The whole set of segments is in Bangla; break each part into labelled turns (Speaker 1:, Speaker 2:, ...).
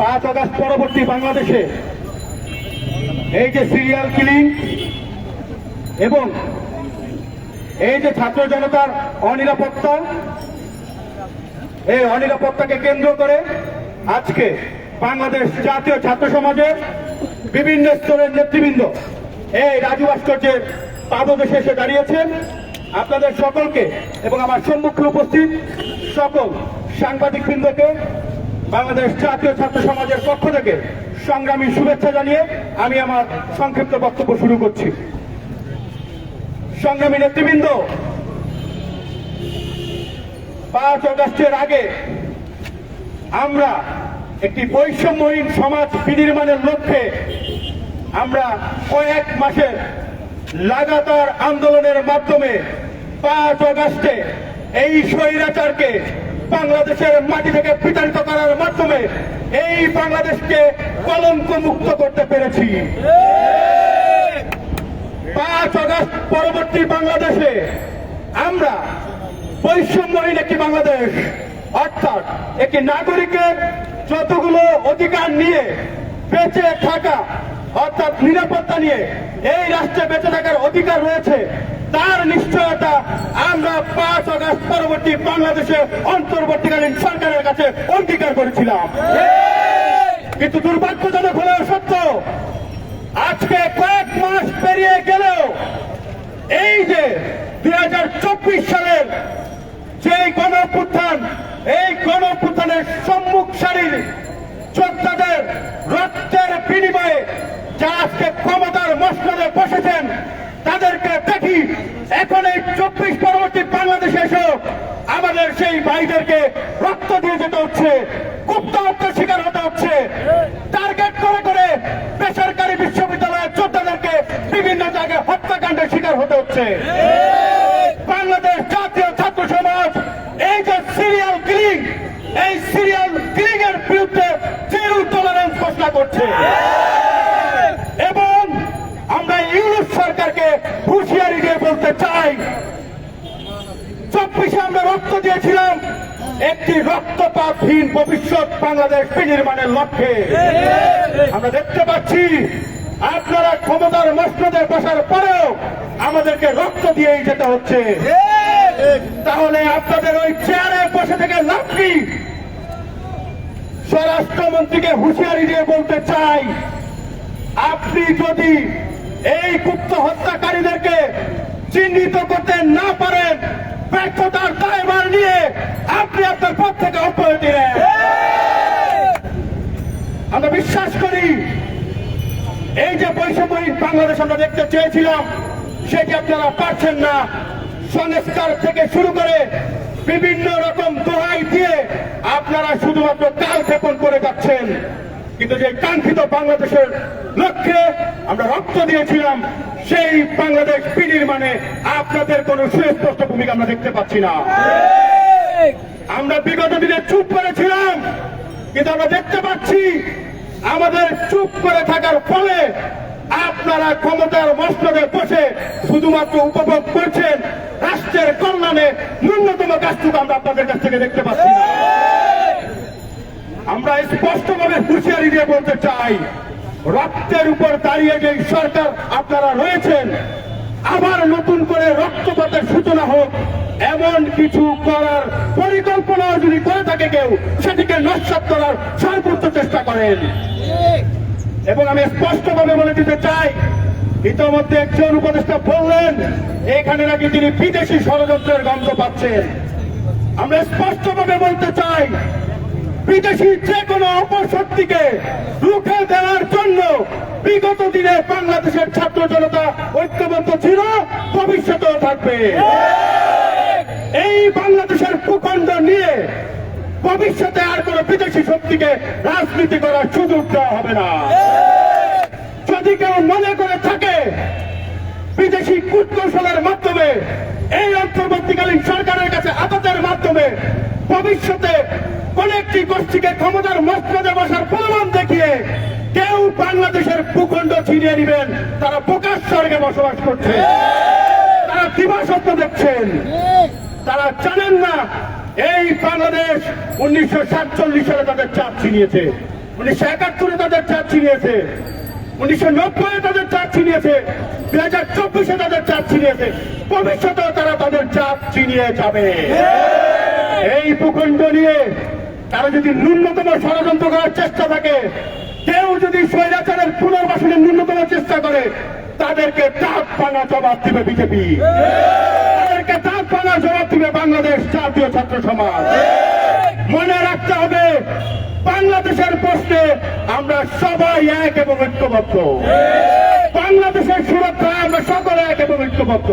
Speaker 1: পাঁচ আগস্ট পরবর্তী বাংলাদেশে এই যে সিরিয়াল কিলিং এবং এই যে ছাত্র জনতার অনিরাপত্তা, এই অনিরাপত্তাকে কেন্দ্র করে আজকে বাংলাদেশ জাতীয় ছাত্র সমাজের বিভিন্ন স্তরের নেতৃবৃন্দ এই রাজু ভাস্কর্যের পাদদেশে এসে দাঁড়িয়েছেন। আপনাদের সকলকে এবং আমার সম্মুখে উপস্থিত সকল সাংবাদিক বৃন্দকে বাংলাদেশ জাতীয় ছাত্র সমাজের পক্ষ থেকে সংগ্রামী শুভেচ্ছা জানিয়ে আমি আমার সংক্ষিপ্ত বক্তব্য শুরু করছি। সংগ্রামী নেতৃবৃন্দ, পাঁচ অগস্টের আগে আমরা একটি বৈষম্যহীন সমাজ বিনির্মাণের লক্ষ্যে আমরা কয়েক মাসের লাগাতার আন্দোলনের মাধ্যমে পাঁচ অগস্টে এই স্বৈরাচারকে বাংলাদেশের মাটি থেকে বিতাড়িত করার মাধ্যমে এই বাংলাদেশকে কলঙ্ক মুক্ত করতে পেরেছি। পাঁচ আগস্ট পরবর্তী বাংলাদেশে আমরা বৈষম্যহীন একটি বাংলাদেশ, অর্থাৎ একটি নাগরিকের যতগুলো অধিকার নিয়ে বেঁচে থাকা, অর্থাৎ নিরাপত্তা নিয়ে এই রাষ্ট্রে বেঁচে থাকার অধিকার রয়েছে তার নিশ্চয়তা আমরা পাঁচ আগস্ট পরবর্তী বাংলাদেশে অন্তর্বর্তীকালীন সরকারের কাছে অঙ্গীকার করেছিলাম। কিন্তু দুর্ভাগ্যজনক হলেও সত্য, আজকে কয়েক মাস পেরিয়ে গেলেও এই যে দুই হাজার চব্বিশ সালের যে গণপুত্থান, এই গণপুত্থানের সম্মুখ সারির যোদ্ধাদের রক্তের বিনিময়ে যারা আজকে ক্ষমতার মসনদে বসেছেন, তাদেরকে এখন এই চব্বিশ পরবর্তী বাংলাদেশে এসেও আমাদের সেই ভাইদেরকে রক্ত দিয়ে যেতে হচ্ছে, গুপ্ত হত্যার শিকার হতে হচ্ছে। টার্গেট করে করে বেসরকারি বিশ্ববিদ্যালয়ের যোদ্ধাদেরকে বিভিন্ন জায়গায় হত্যাকাণ্ডের শিকার হতে হচ্ছে। বাংলাদেশ জাতীয় ছাত্র সমাজ, এই যে সিরিয়াল কিলিং, এই সিরিয়াল কিলিং এর বিরুদ্ধে জিরো টলারেন্স ঘোষণা করছে এবং আমরা ইউরোপ সরকারকে হুঁশিয়ারি দিয়ে চাই চব্বিশে আমরা রক্ত দিয়েছিলাম। একটি রক্তপাতহীন ভবিষ্যৎ বাংলাদেশ বিনির্মাণের লক্ষ্যে। আমরা দেখতে পাচ্ছি, আপনারা ক্ষমতার মসনদে বসার পরেও আমাদেরকে রক্ত দিয়েই যেতে হচ্ছে। তাহলে আপনাদের ওই চেয়ারে বসে থেকে লাভ কি? স্বরাষ্ট্রমন্ত্রীকে হুঁশিয়ারি দিয়ে বলতে চাই, আপনি যদি এই গুপ্ত হত্যাকারীদেরকে চিহ্নিত করতে না পারেন ব্যর্থতার দায়ভার নিয়ে আপনি আপনার পথ থেকে অব্যাহতি নেন। আমরা বিশ্বাস করি, এই যে বৈষম্যহীন বাংলাদেশ আমরা দেখতে চেয়েছিলাম, সেটি আপনারা পারছেন না। সংস্কার থেকে শুরু করে বিভিন্ন রকম দোহাই দিয়ে আপনারা শুধুমাত্র কাল ক্ষেপণ করে যাচ্ছেন। কিন্তু যে কাঙ্ক্ষিত বাংলাদেশের লক্ষ্যে আমরা রক্ত দিয়েছিলাম, সেই বাংলাদেশ বিনির্মাণে আপনাদের কোনো সুস্পষ্ট ভূমিকা আমরা দেখতে পাচ্ছি না। আমরা বিগত দিনে চুপ করেছিলাম, কিন্তু আমরা দেখতে পাচ্ছি আমাদের চুপ করে থাকার ফলে আপনারা ক্ষমতার মস্তকে বসে শুধুমাত্র উপভোগ করছেন, রাষ্ট্রের কল্যাণে ন্যূনতম কাজটুকু আমরা আপনাদের কাছ থেকে দেখতে পাচ্ছি না। আমরা স্পষ্টভাবে হুঁশিয়ারি দিয়ে বলতে চাই, রক্তের উপর দাঁড়িয়ে যে সরকার আপনারা রয়েছেন, আবার নতুন করে রক্তপাতের সূচনা হোক, এমন কিছু করার পরিকল্পনা যদি করে থাকে কেউ, সেটিকে নস্বাত করার সর্বোচ্চ চেষ্টা করেন। এবং আমি স্পষ্টভাবে বলে দিতে চাই, ইতিমধ্যে একজন উপদেষ্টা বললেন, এখানে নাকি তিনি বিদেশি ষড়যন্ত্রের গন্ধ পাচ্ছেন। আমরা স্পষ্টভাবে বলতে চাই বিদেশি যে কোনো অপশক্তিকে রুখে দেওয়ার জন্য বিগত দিনে বাংলাদেশের ছাত্র জনতা ঐক্যবদ্ধ ছিল, ভবিষ্যতেও থাকবে। এই বাংলাদেশের ভূখণ্ড নিয়ে ভবিষ্যতে আর কোন বিদেশি শক্তিকে রাজনীতি করার সুযোগ দেওয়া হবে না। যদি কেউ মনে করে থাকে, বিদেশি কূটকৌশলের মাধ্যমে এই অন্তর্বর্তীকালীন সরকারের কাছে আপাতের মাধ্যমে ভবিষ্যতে কোন একটি গোষ্ঠীকে ক্ষমতার মস্তদে বসার প্রমাণ দেখিয়ে কেউ বাংলাদেশের ভূখণ্ড ছিনিয়ে নেবেন। তারা প্রকাশ স্বর্গে বসবাস করছে। তারা দিবাস্বপ্ন দেখছেন। তারা জানেন না, এই বাংলাদেশ উনিশশো সাতচল্লিশ সালে তাদের চাপ ছিনিয়েছে। উনিশশো একাত্তরে তাদের চাপ ছিনিয়েছে। উনিশশো নব্বই তাদের চাপ ছিনিয়েছে। দুই হাজার চব্বিশে তাদের চাপ ছিনিয়েছে। ভবিষ্যতেও তারা তাদের চাপ ছিনিয়ে যাবে। এই ভূখণ্ড নিয়ে তারা যদি ন্যূনতম ষড়যন্ত্র করার চেষ্টা থাকে, কেউ যদি স্বৈরাচারের পুনর্বাসনের ন্যূনতম চেষ্টা করে, তাদেরকে চাপ পানা জবাব দিবে বিজেপি। তাদেরকে চাপ পানা জবাব দিবে বাংলাদেশ জাতীয় ছাত্র সমাজ। মনে রাখতে হবে, বাংলাদেশের প্রশ্নে আমরা সবাই এক এবং ঐক্যবদ্ধ। বাংলাদেশের সুরক্ষা আমরা সকলে এক এবং ঐক্যবদ্ধ।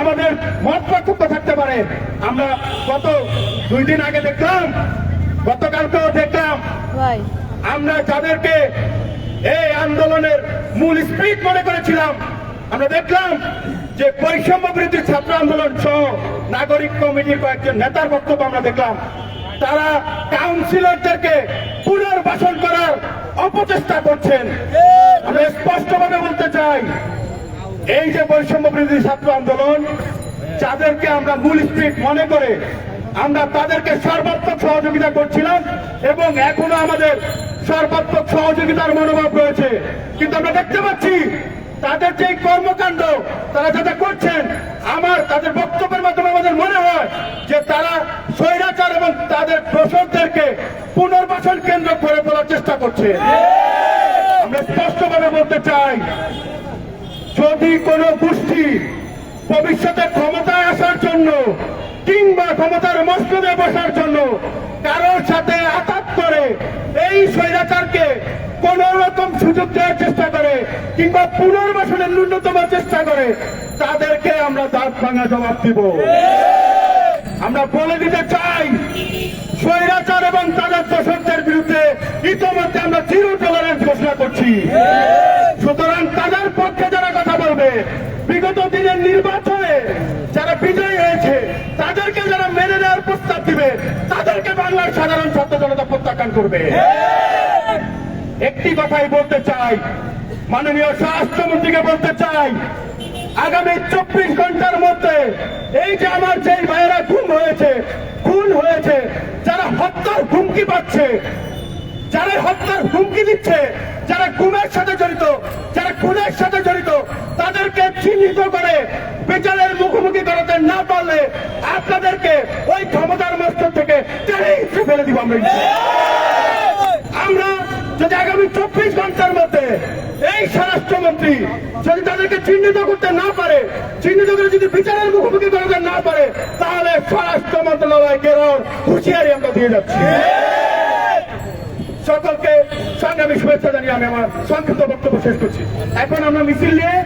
Speaker 1: আমাদের মত পার্থক্য পারে। আমরা গত দুই দিন আগে দেখলাম গতকালকেও দেখলাম। আমরা যাদেরকে এই আন্দোলনের মূল স্পিড মনে করেছিলাম আমরা দেখলাম যে বৈষম্য বিরোধী ছাত্র আন্দোলন সহ নাগরিক কমিটির কয়েকজন নেতার বক্তব্য আমরা দেখলাম। তারা কাউন্সিলরদেরকে পুনর্বাসন করার অপচেষ্টা করছেন। আমরা স্পষ্টভাবে বলতে চাই এই যে বৈষম্য বিরোধী ছাত্র আন্দোলন যাদেরকে আমরা মূল স্পিড মনে করে আমরা তাদেরকে সর্বাত্মক সহযোগিতা করছিলাম এবং এখনও আমাদের সর্বাত্মক সহযোগিতার মনোভাব রয়েছে। কিন্তু আমরা দেখতে পাচ্ছি তাদের যে কর্মকাণ্ড, তারা যেটা করছেন, আমার তাদের বক্তব্যের মাধ্যমে আমাদের মনে হয় যে তারা স্বৈরাচার এবং তাদের দোষকদেরকে পুনর্বাসন কেন্দ্র করে তোলার চেষ্টা করছে। আমরা স্পষ্টভাবে বলতে চাই, যদি কোন গোষ্ঠী ভবিষ্যতে ক্ষমতায় আসার জন্য কিংবা ক্ষমতার মস্তদে বসার জন্য কারোর সাথে আঘাত করে এই স্বৈরাচারকে কোন রকম সুযোগ দেওয়ার চেষ্টা করে কিংবা পুনর্বাসনের ন্যূনতম চেষ্টা করে, তাদেরকে আমরা দাঁত ভাঙা জবাব দিব। আমরা বলে দিতে চাই, স্বৈরাচার এবং তাদের দোষকদের বিরুদ্ধে ইতিমধ্যে আমরা জিরো টলারেন্স ঘোষণা করছি সুতরাং তাদের পক্ষে যারা কথা বলবে বিগত দিনের নির্বাচনে যারা বিজয়ী হয়েছে, তাদেরকে যারা মেনে নেওয়ার প্রস্তাব দিবে, তাদেরকে বাংলার সাধারণ ছাত্র জনতা প্রত্যাখ্যান করবে। একটি কথাই বলতে চাই, মাননীয় স্বরাষ্ট্রমন্ত্রীকে বলতে চাই, আগামী চব্বিশ ঘণ্টার মধ্যে এই যে আমার যেই ভাইয়েরা খুন হয়েছে খুন হয়েছে, যারা হত্যার হুমকি পাচ্ছে, যারা হত্যার হুমকি দিচ্ছে, যারা খুনের সাথে জড়িত, যারা খুনের সাথে জড়িত করে বিচারের মুখোমুখি করাতে না পারলে আপনাদেরকে ওই ক্ষমতার মাস্টার থেকে ফেলে দিব আমরা। আমরা যদি আগামী চব্বিশ ঘণ্টার মধ্যে এই স্বরাষ্ট্রমন্ত্রী যদি তাদেরকে চিহ্নিত করতে না পারে, চিহ্নিত করে যদি বিচারের মুখোমুখি করতে না পারে, তাহলে স্বরাষ্ট্র মন্ত্রণালয়কে হুঁশিয়ারি আমরা দিয়ে যাচ্ছি। সকলকে সংগ্রামী শুভেচ্ছা জানিয়ে আমি আমার সংক্ষিপ্ত বক্তব্য শেষ করছি। এখন আমরা মিছিল নিয়ে